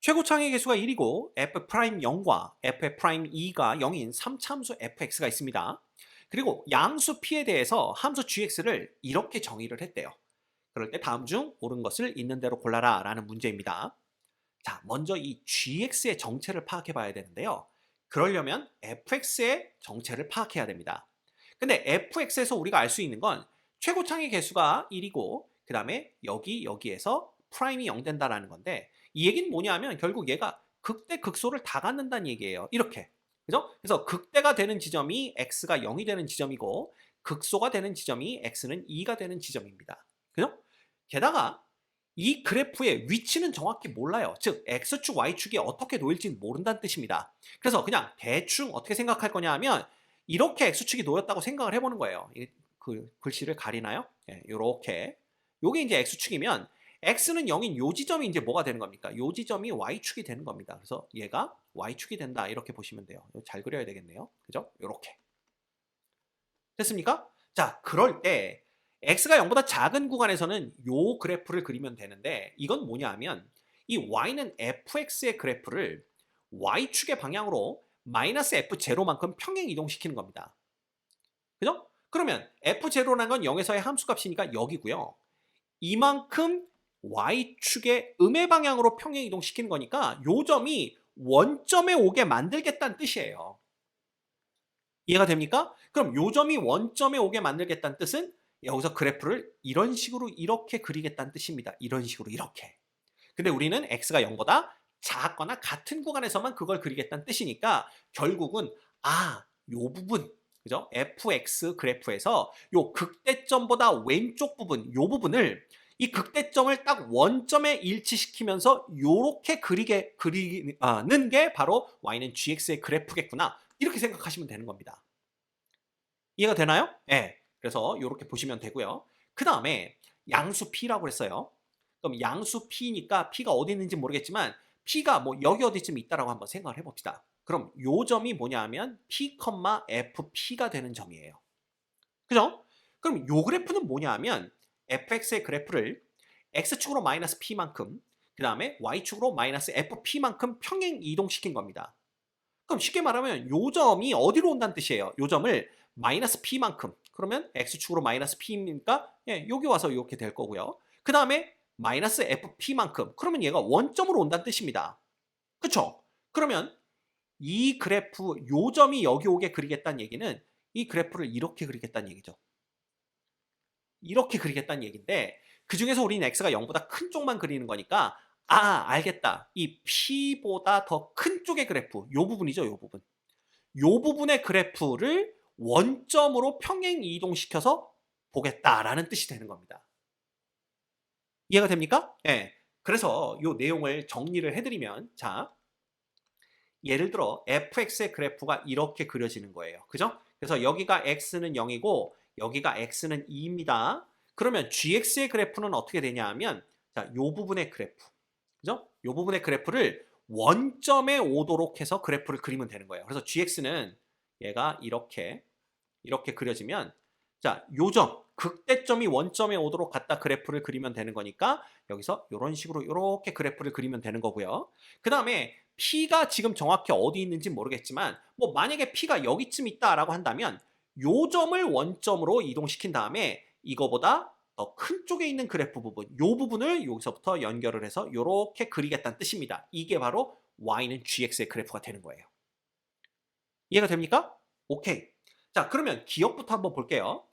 최고 창의 개수가 1이고 f'0과 f'2가 0인 3차함수 fx가 있습니다. 그리고 양수 p에 대해서 함수 gx를 이렇게 정의를 했대요. 그럴 때 다음 중 옳은 것을 있는 대로 골라라 라는 문제입니다. 자, 먼저 이 gx의 정체를 파악해 봐야 되는데요. 그러려면 fx의 정체를 파악해야 됩니다. 근데 fx에서 우리가 알 수 있는 건 최고창의 개수가 1이고 그 다음에 여기 여기에서 프라임이 0 된다라는 건데 이 얘기는 뭐냐면 결국 얘가 극대 극소를 다 갖는다는 얘기예요. 이렇게. 그죠? 그래서 극대가 되는 지점이 x가 0이 되는 지점이고 극소가 되는 지점이 x는 2가 되는 지점입니다. 그죠? 게다가 이 그래프의 위치는 정확히 몰라요. 즉 x축, y축이 어떻게 놓일지는 모른다는 뜻입니다. 그래서 그냥 대충 어떻게 생각할 거냐 하면 이렇게 x축이 놓였다고 생각을 해보는 거예요. 이- 그 글씨를 가리나요? 예, 이렇게. 요게 이제 x축이면 x는 0인 요 지점이 이제 뭐가 되는 겁니까? 요 지점이 y축이 되는 겁니다. 그래서 얘가 y축이 된다 이렇게 보시면 돼요. 잘 그려야 되겠네요. 그죠? 요렇게. 됐습니까? 자, 그럴 때 x가 0보다 작은 구간에서는 요 그래프를 그리면 되는데 이건 뭐냐 하면 이 y는 fx의 그래프를 y축의 방향으로 마이너스 f0만큼 평행 이동시키는 겁니다. 그죠? 그러면 f0라는 건 0에서의 함수값이니까 여기고요. 이만큼 y축의 음의 방향으로 평행 이동시키는 거니까 요 점이 원점에 오게 만들겠다는 뜻이에요. 이해가 됩니까? 그럼 요 점이 원점에 오게 만들겠다는 뜻은 여기서 그래프를 이런 식으로 이렇게 그리겠다는 뜻입니다. 이런 식으로 이렇게. 근데 우리는 x가 0보다 작거나 같은 구간에서만 그걸 그리겠다는 뜻이니까 결국은 아, 요 부분 그죠? fx 그래프에서 요 극대점보다 왼쪽 부분 요 부분을 이 극대점을 딱 원점에 일치시키면서 요렇게 그리게 그리는 게 바로 y는 gx의 그래프겠구나. 이렇게 생각하시면 되는 겁니다. 이해가 되나요? 네. 그래서 이렇게 보시면 되고요. 그 다음에 양수 p라고 했어요. 그럼 양수 p니까 p가 어디 있는지 모르겠지만 p가 뭐 여기 어디쯤 있다라고 한번 생각을 해봅시다. 그럼 요 점이 뭐냐 하면 p, fp가 되는 점이에요. 그죠? 그럼 요 그래프는 뭐냐 하면 fx의 그래프를 x축으로 마이너스 p만큼 그 다음에 y축으로 마이너스 fp만큼 평행 이동시킨 겁니다. 그럼 쉽게 말하면 요 점이 어디로 온다는 뜻이에요. 요 점을 마이너스 p만큼 그러면 x축으로 마이너스 p니까 예, 여기 와서 이렇게 될 거고요. 그 다음에 마이너스 fp만큼 그러면 얘가 원점으로 온다는 뜻입니다. 그쵸? 그러면 이 그래프 요 점이 여기 오게 그리겠다는 얘기는 이 그래프를 이렇게 그리겠다는 얘기죠. 이렇게 그리겠다는 얘기인데 그 중에서 우리는 x가 0보다 큰 쪽만 그리는 거니까 아 알겠다. 이 p보다 더 큰 쪽의 그래프 요 부분이죠. 요 부분. 요 부분의 그래프를 원점으로 평행 이동시켜서 보겠다라는 뜻이 되는 겁니다. 이해가 됩니까? 예. 그래서 요 내용을 정리를 해드리면 자 예를 들어 fx의 그래프가 이렇게 그려지는 거예요. 그죠? 그래서 여기가 x는 0이고 여기가 x는 2입니다. 그러면 gx의 그래프는 어떻게 되냐 하면 자, 요 부분의 그래프. 그죠? 요 부분의 그래프를 원점에 오도록 해서 그래프를 그리면 되는 거예요. 그래서 gx는 얘가 이렇게 이렇게 그려지면 자, 요점 극대점이 원점에 오도록 갖다 그래프를 그리면 되는 거니까 여기서 이런 식으로 이렇게 그래프를 그리면 되는 거고요. 그 다음에 P가 지금 정확히 어디 있는지 모르겠지만 뭐 만약에 P가 여기쯤 있다라고 한다면 요 점을 원점으로 이동시킨 다음에 이거보다 더 큰 쪽에 있는 그래프 부분 요 부분을 여기서부터 연결을 해서 이렇게 그리겠다는 뜻입니다. 이게 바로 y는 gx의 그래프가 되는 거예요. 이해가 됩니까? 오케이. 자 그러면 기억부터 한번 볼게요.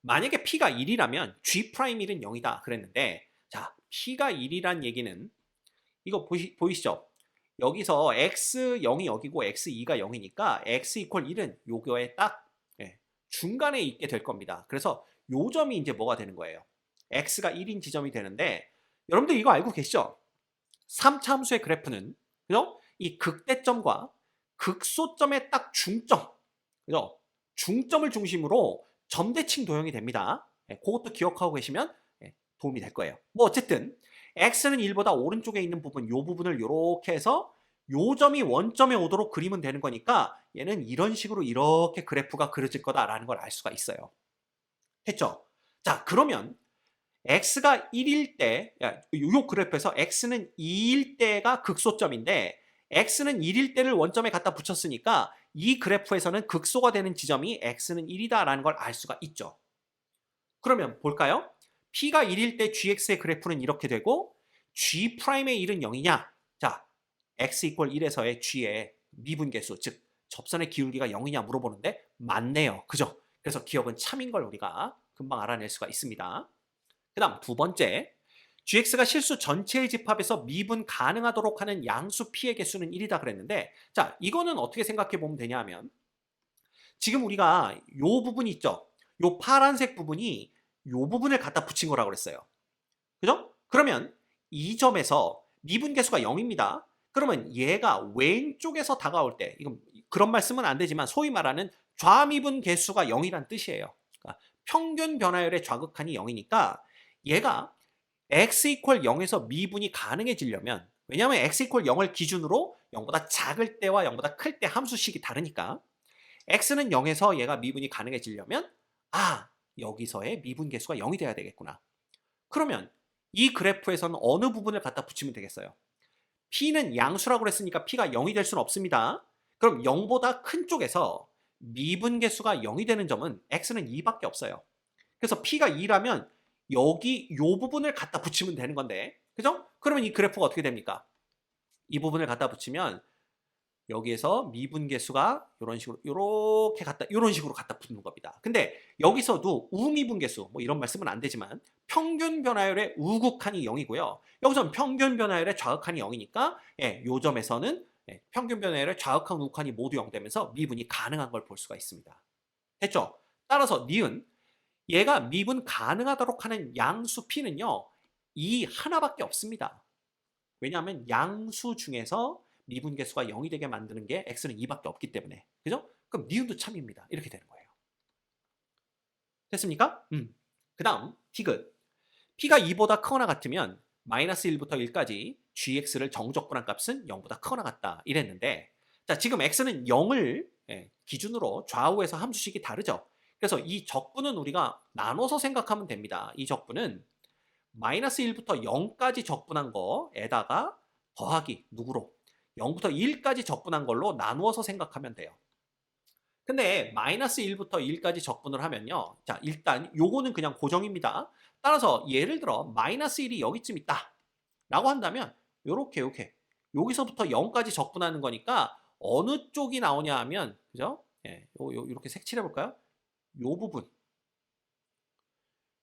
만약에 p가 1이라면 g'1은 0이다 그랬는데 자 p가 1이란 얘기는 이거 보시, 보이시죠? 여기서 x0이 여기고 x2가 0이니까 x 이퀄 1은 요거에 딱 예, 중간에 있게 될 겁니다. 그래서 요 점이 이제 뭐가 되는 거예요? x가 1인 지점이 되는데 여러분들 이거 알고 계시죠? 3차 함수의 그래프는 그죠? 이 극대점과 극소점의 딱 중점 그죠? 중점을 중심으로 점대칭 도형이 됩니다. 예, 그것도 기억하고 계시면 예, 도움이 될 거예요. 뭐 어쨌든 x는 1보다 오른쪽에 있는 부분 요 부분을 이렇게 해서 요 점이 원점에 오도록 그리면 되는 거니까 얘는 이런 식으로 이렇게 그래프가 그려질 거다라는 걸 알 수가 있어요. 했죠? 자 그러면 x가 1일 때, 야, 요, 요 그래프에서 x는 2일 때가 극소점인데 x는 1일 때를 원점에 갖다 붙였으니까 이 그래프에서는 극소가 되는 지점이 x는 1이다라는 걸 알 수가 있죠. 그러면 볼까요? p가 1일 때 gx의 그래프는 이렇게 되고 g 프라임의 1은 0이냐? 자, x 이퀄 1에서의 g의 미분계수, 즉 접선의 기울기가 0이냐 물어보는데 맞네요. 그죠? 그래서 기억은 참인 걸 우리가 금방 알아낼 수가 있습니다. 그 다음 두 번째, gx가 실수 전체의 집합에서 미분 가능하도록 하는 양수 p의 개수는 1이다 그랬는데 자, 이거는 어떻게 생각해 보면 되냐 하면 지금 우리가 요 부분 있죠? 요 파란색 부분이 요 부분을 갖다 붙인 거라고 그랬어요. 그죠? 그러면 이 점에서 미분 계수가 0입니다. 그러면 얘가 왼쪽에서 다가올 때 이건 그런 말씀은 안 되지만 소위 말하는 좌미분 계수가 0이란 뜻이에요. 그러니까 평균 변화율의 좌극한이 0이니까 얘가 x 이퀄 0에서 미분이 가능해지려면 왜냐하면 x 이퀄 0을 기준으로 0보다 작을 때와 0보다 클 때 함수식이 다르니까 x는 0에서 얘가 미분이 가능해지려면 아 여기서의 미분 계수가 0이 돼야 되겠구나. 그러면 이 그래프에서는 어느 부분을 갖다 붙이면 되겠어요? P는 양수라고 그랬으니까 p가 0이 될 수는 없습니다. 그럼 0보다 큰 쪽에서 미분 계수가 0이 되는 점은 x는 2밖에 없어요. 그래서 p가 2라면 여기 요 부분을 갖다 붙이면 되는 건데 그죠? 그러면 이 그래프가 어떻게 됩니까? 이 부분을 갖다 붙이면 여기에서 미분 계수가 이런 식으로 이렇게 갖다 이런 식으로 갖다 붙는 겁니다. 근데 여기서도 우미분 계수 뭐 이런 말씀은 안 되지만 평균 변화율의 우극한이 0이고요. 여기서는 평균 변화율의 좌극한이 0이니까 예, 요 점에서는 예, 평균 변화율의 좌극한 우극한이 모두 0 되면서 미분이 가능한 걸 볼 수가 있습니다. 됐죠? 따라서 니은 얘가 미분 가능하도록 하는 양수 p는요. 이 하나밖에 없습니다. 왜냐하면 양수 중에서 미분 계수가 0이 되게 만드는 게 x는 2밖에 없기 때문에. 그죠? 그럼 니은도 참입니다. 이렇게 되는 거예요. 됐습니까? 음. 그 다음, 디귿. p가 2보다 크거나 같으면 마이너스 1부터 1까지 gx를 정적분한 값은 0보다 크거나 같다. 이랬는데 자 지금 x는 0을 예, 기준으로 좌우에서 함수식이 다르죠. 그래서 이 적분은 우리가 나눠서 생각하면 됩니다. 이 적분은 마이너스 1부터 0까지 적분한 거에다가 더하기 누구로? 0부터 1까지 적분한 걸로 나누어서 생각하면 돼요. 근데 마이너스 1부터 1까지 적분을 하면요. 자, 일단 요거는 그냥 고정입니다. 따라서 예를 들어 마이너스 1이 여기쯤 있다. 라고 한다면 요렇게 요렇게 여기서부터 0까지 적분하는 거니까 어느 쪽이 나오냐 하면 그죠? 예, 요, 요, 이렇게 색칠해 볼까요? 요 부분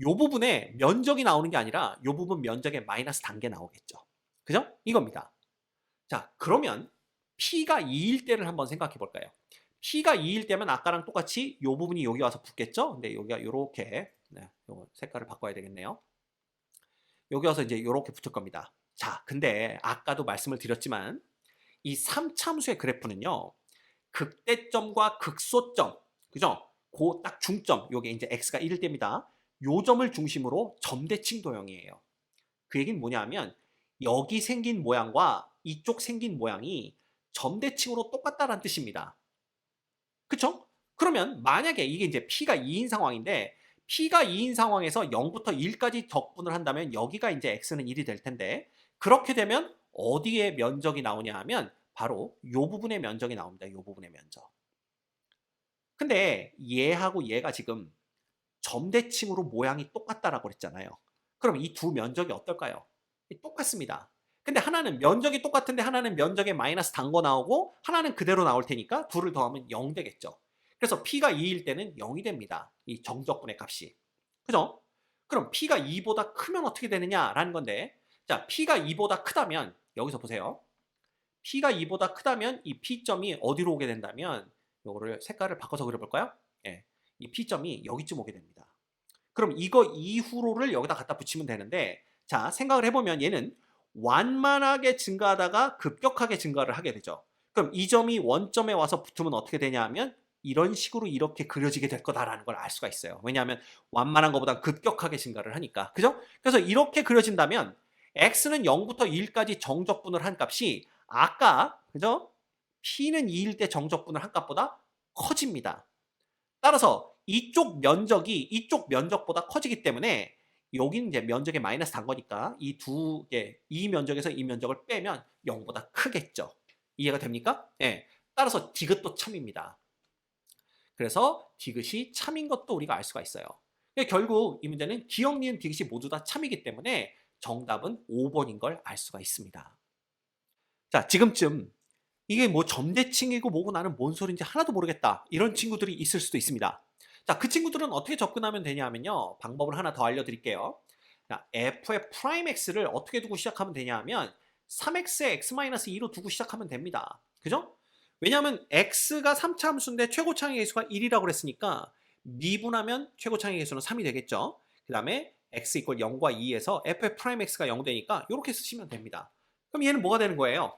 요 부분에 면적이 나오는 게 아니라 요 부분 면적에 마이너스 단계 나오겠죠. 그죠? 이겁니다. 자, 그러면 P가 2일 때를 한번 생각해 볼까요? P가 2일 때면 아까랑 똑같이 요 부분이 여기 와서 붙겠죠? 근데 여기가 요렇게 네, 요 색깔을 바꿔야 되겠네요. 여기 와서 이제 요렇게 붙을 겁니다. 자, 근데 아까도 말씀을 드렸지만 이 3참수의 그래프는요. 극대점과 극소점, 그죠? 그딱 중점, 요게 이제 x가 1일 때입니다. 요 점을 중심으로 점대칭 도형이에요. 그 얘기는 뭐냐면 여기 생긴 모양과 이쪽 생긴 모양이 점대칭으로 똑같다라는 뜻입니다. 그쵸? 그러면 만약에 이게 이제 P가 2인 상황인데 P가 2인 상황에서 0부터 1까지 적분을 한다면 여기가 이제 X는 1이 될 텐데 그렇게 되면 어디에 면적이 나오냐 하면 바로 요 부분의 면적이 나옵니다. 요 부분의 면적. 근데 얘하고 얘가 지금 점대칭으로 모양이 똑같다라고 그랬잖아요. 그럼 이 두 면적이 어떨까요? 똑같습니다. 근데 하나는 면적이 똑같은데 하나는 면적에 마이너스 단 거 나오고 하나는 그대로 나올 테니까 둘을 더하면 0 되겠죠. 그래서 P가 2일 때는 0이 됩니다. 이 정적분의 값이. 그죠? 그럼 P가 2보다 크면 어떻게 되느냐라는 건데 자 P가 2보다 크다면 여기서 보세요. P가 2보다 크다면 이 P점이 어디로 오게 된다면 요거를 색깔을 바꿔서 그려볼까요? 예, 이 P점이 여기쯤 오게 됩니다. 그럼 이거 이후로를 여기다 갖다 붙이면 되는데 자 생각을 해보면 얘는 완만하게 증가하다가 급격하게 증가를 하게 되죠. 그럼 이 점이 원점에 와서 붙으면 어떻게 되냐 하면 이런 식으로 이렇게 그려지게 될 거다라는 걸 알 수가 있어요. 왜냐하면 완만한 것보다 급격하게 증가를 하니까. 그죠? 그래서 이렇게 그려진다면 x는 0부터 1까지 정적분을 한 값이 아까 그죠? p는 2일 때 정적분을 한 값보다 커집니다. 따라서 이쪽 면적이 이쪽 면적보다 커지기 때문에 여기는 이제 면적에 마이너스 단 거니까 이 두 개, 이 면적에서 이 면적을 빼면 0보다 크겠죠. 이해가 됩니까? 예. 따라서 디귿도 참입니다. 그래서 디귿이 참인 것도 우리가 알 수가 있어요. 그러니까 결국 이 문제는 기억, 니은, 디귿이 모두 다 참이기 때문에 정답은 5번인 걸 알 수가 있습니다. 자, 지금쯤 이게 뭐 점대칭이고 뭐고 나는 뭔 소리인지 하나도 모르겠다. 이런 친구들이 있을 수도 있습니다. 자, 그 친구들은 어떻게 접근하면 되냐면요. 방법을 하나 더 알려드릴게요. 자, f의 프라임 x를 어떻게 두고 시작하면 되냐 하면 3x에 x-2로 두고 시작하면 됩니다. 그죠? 왜냐하면 x가 3차 함수인데 최고차항의 개수가 1이라고 그랬으니까 미분하면 최고차항의 개수는 3이 되겠죠. 그 다음에 x 이퀄 0과 2에서 f의 프라임 x가 0 되니까 이렇게 쓰시면 됩니다. 그럼 얘는 뭐가 되는 거예요?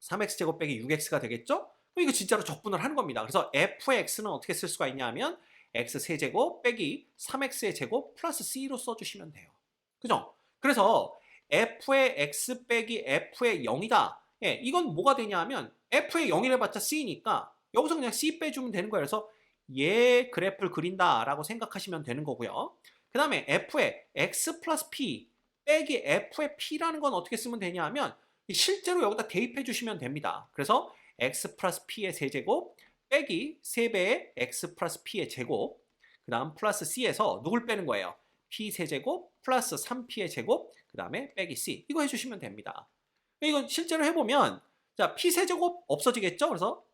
3x제곱 빼기 6x가 되겠죠? 그럼 이거 진짜로 적분을 하는 겁니다. 그래서 f의 x는 어떻게 쓸 수가 있냐 하면 x 세제곱 빼기 3x의 제곱 플러스 c로 써주시면 돼요. 그죠? 그래서 f의 x 빼기 f의 0이다. 예, 이건 뭐가 되냐 하면 f의 0을 해봤자 c니까 여기서 그냥 c 빼주면 되는 거예요. 그래서 얘 그래프를 그린다라고 생각하시면 되는 거고요. 그 다음에 f의 x 플러스 p 빼기 f의 p라는 건 어떻게 쓰면 되냐 하면 실제로 여기다 대입해 주시면 됩니다. 그래서 x 플러스 p의 세제곱 빼기 3배의 x 플러스 p의 제곱 그 다음 플러스 c에서 누굴 빼는 거예요? p 세제곱 플러스 3p의 제곱 그 다음에 빼기 c 이거 해주시면 됩니다. 이건 실제로 해보면 자 p 세제곱 없어지겠죠? 그래서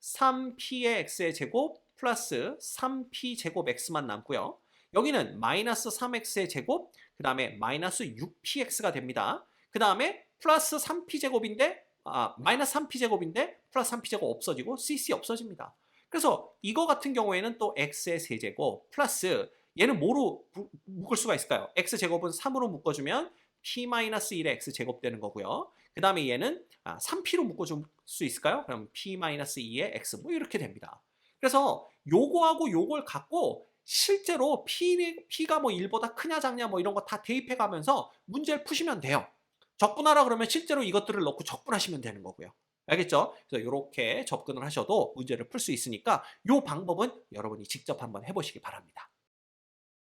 3p의 x의 제곱 플러스 3p 제곱 x만 남고요. 여기는 마이너스 3x의 제곱 그 다음에 마이너스 6px가 됩니다. 그 다음에 플러스 3p 제곱인데 아 마이너스 3p 제곱인데 플러스 3p 제곱 없어지고 cc 없어집니다. 그래서 이거 같은 경우에는 또 x의 세제곱 플러스 얘는 뭐로 부- 묶을 수가 있을까요? x 제곱은 3으로 묶어주면 p-1의 x 제곱 되는 거고요. 그 다음에 얘는 아, 3p로 묶어줄 수 있을까요? 그럼 p-2의 x 뭐 이렇게 됩니다. 그래서 요거하고 요걸 갖고 실제로 p, p가 뭐 1보다 크냐 작냐 뭐 이런 거 다 대입해 가면서 문제를 푸시면 돼요. 적분하라 그러면 실제로 이것들을 넣고 적분하시면 되는 거고요. 알겠죠? 그래서 이렇게 접근을 하셔도 문제를 풀 수 있으니까 이 방법은 여러분이 직접 한번 해보시기 바랍니다.